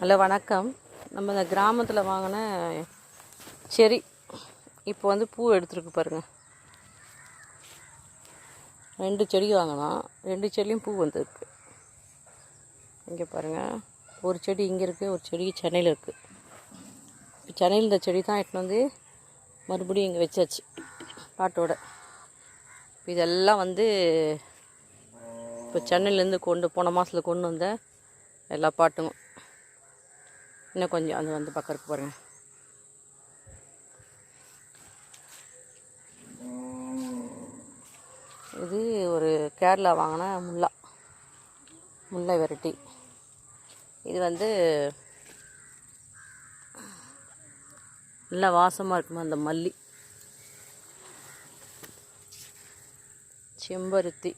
Hello வணக்கம். நம்ம இந்த கிராமத்தில் வாங்கின செரி. இப்போ வந்து பூ எடுத்துருக்கு பாருங்க. ரெண்டு செடி வாங்கினோம். ரெண்டு செடியும் பூ வந்திருக்கு. இங்கே பாருங்கள் ஒரு செடி இங்கே இருக்குது ஒரு செடி சென்னையில் இருக்குது இப்போ சென்னையில் இந்த செடி தான் எடுத்துன்னு வந்து மறுபடியும் இங்கே வச்சாச்சு பாட்டோட. இப்போ இதெல்லாம் வந்து இப்போ சென்னையிலேருந்து கொண்டு போன மாதத்தில் கொண்டு வந்த எல்லா பாட்டுங்களும் இன்னும் கொஞ்சம் அது வந்து பக்கம் இருக்கு பாருங்க. இது ஒரு கேரளா வாங்கின முல்லா. முல்லை வெரைட்டி. இது வந்து நல்லா வாசமாக இருக்குமா அந்த மல்லி. செம்பருத்தி.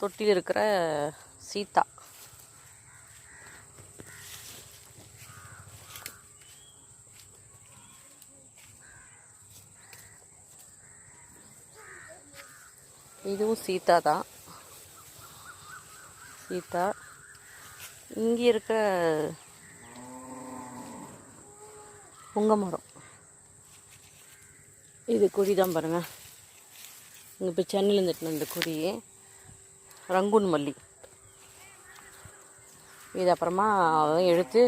தொட்டியில் இருக்கிற சீதா இதுவும் சீதா தான். சீதா. இங்கே இருக்க புங்க மரம். இது கொடி தான் பாருங்கள் இங்கே இப்போ சென்னையில் இருந்துட்டு இந்த கொடி ரங்கூன் மல்லி. இது அப்புறமா அதையும் எடுத்து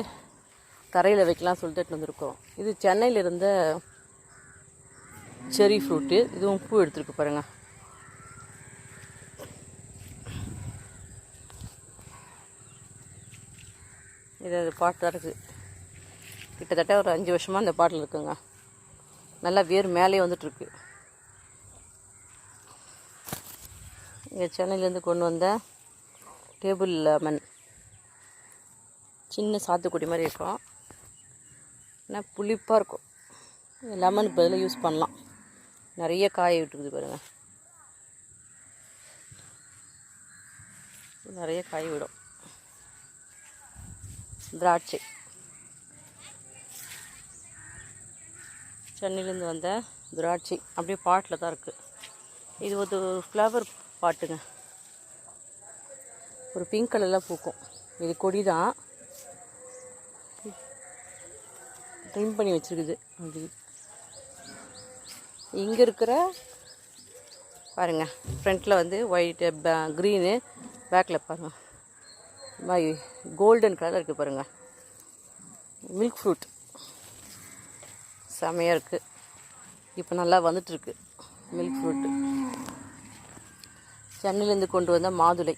தரையில் வைக்கலாம் சொல்லிட்டு எடுத்துட்டு வந்திருக்கோம். இது சென்னையில் இருந்த செரி ஃப்ரூட்டு. இதுவும் பூ எடுத்துருக்கு பாருங்கள் இது அது பாட்டு தான் இருக்குது. கிட்டத்தட்ட ஒரு அஞ்சு வருஷமாக இந்த பாட்டில் இருக்குங்க. நல்லா வேர் மேலே வந்துட்டுருக்கு. இங்கே சென்னையிலேருந்து கொண்டு வந்த டேபிள் லெமன். சின்ன சாத்துக்குடி மாதிரி இருக்கும். ஆனால் புளிப்பாக இருக்கும். லெமன் பதிலாக யூஸ் பண்ணலாம். நிறைய காய விட்டுருக்குது பாருங்கள் நிறைய காய் விடும். திராட்சை. சென்னையிலேருந்து வந்த திராட்சை. அப்படியே பாட்டில் தான் இருக்குது இது ஒரு ஃப்ளவர் பாட்டுங்க. ஒரு பிங்க் கலரில் பூக்கும். இது கொடி தான். ட்ரிம் பண்ணி வச்சுருக்குது. அப்படி. இங்கே இருக்கிற பாருங்க ஃப்ரண்ட்டில் வந்து ஒயிட்டு க்ரீனு பேக்கில் பாருங்கள் மாதிரி கோல்டன் கலரில் இருக்குது பாருங்கள் மில்க் ஃப்ரூட் செமையாக இருக்குது இப்போ நல்லா வந்துட்டுருக்கு. மில்க் ஃப்ரூட்டு சென்னையிலேருந்து கொண்டு வந்த மாதுளை.